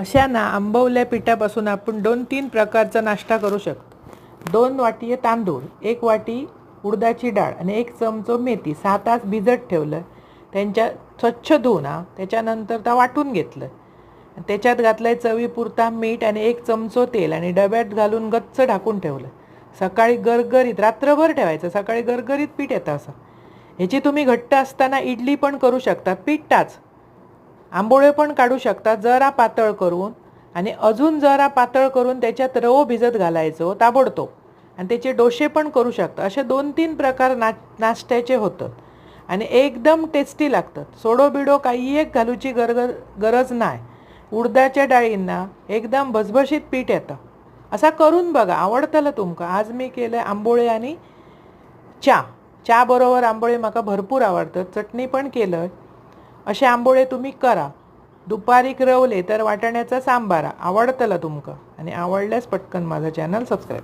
अशा ना आंबवल्या पिठापासून आपण दोन तीन प्रकारचा नाश्ता करू शकतो. दोन वाटी तांदूळ एक वाटी उडदाची डाळ आणि एक चमचो मेथी. सहा तास भिजत ठेवलं. त्यांच्या स्वच्छ धुवून त्याच्यानंतर त्या वाटून घेतलं. त्याच्यात घातलंय चवीपुरता मीठ आणि एक चमचो तेल आणि डब्यात घालून गच्च ढाकून ठेवलं. सकाळी गरगरीत रात्रभर ठेवायचं. सकाळी गरगरीत पीठ येतं असं. ह्याची तुम्ही घट्ट असताना इडली पण करू शकता. पिठाच आंबोळे पण काढू शकता जरा पातळ करून आणि अजून जरा पातळ करून त्याच्यात रवो भिजत घालायचो ताबडतोब. आणि त्याचे डोसे पण करू शकता. असे दोन तीन प्रकार ना नाश्त्याचे होतात. आणि एकदम टेस्टी लागतात. सोडो बिडो काही एक घालूची गरग गरज नाही उडदाच्या डाळींना एकदम भसभशीत पीठ येतं. असा करून बघा. आवडतलं तुमका? आज मी केलं आंबोळे आणि चा चा बरोबर आंबोळे म्हाका भरपूर आवडतात चटणी पण केलं. असे आंबोळे तुम्ही करा. दुपारीक रवले तर वाटाण्याचा सांबारा. आवडतला तुमकां. आणि आवडल्यास पटकन माझं चॅनल सबस्क्राईब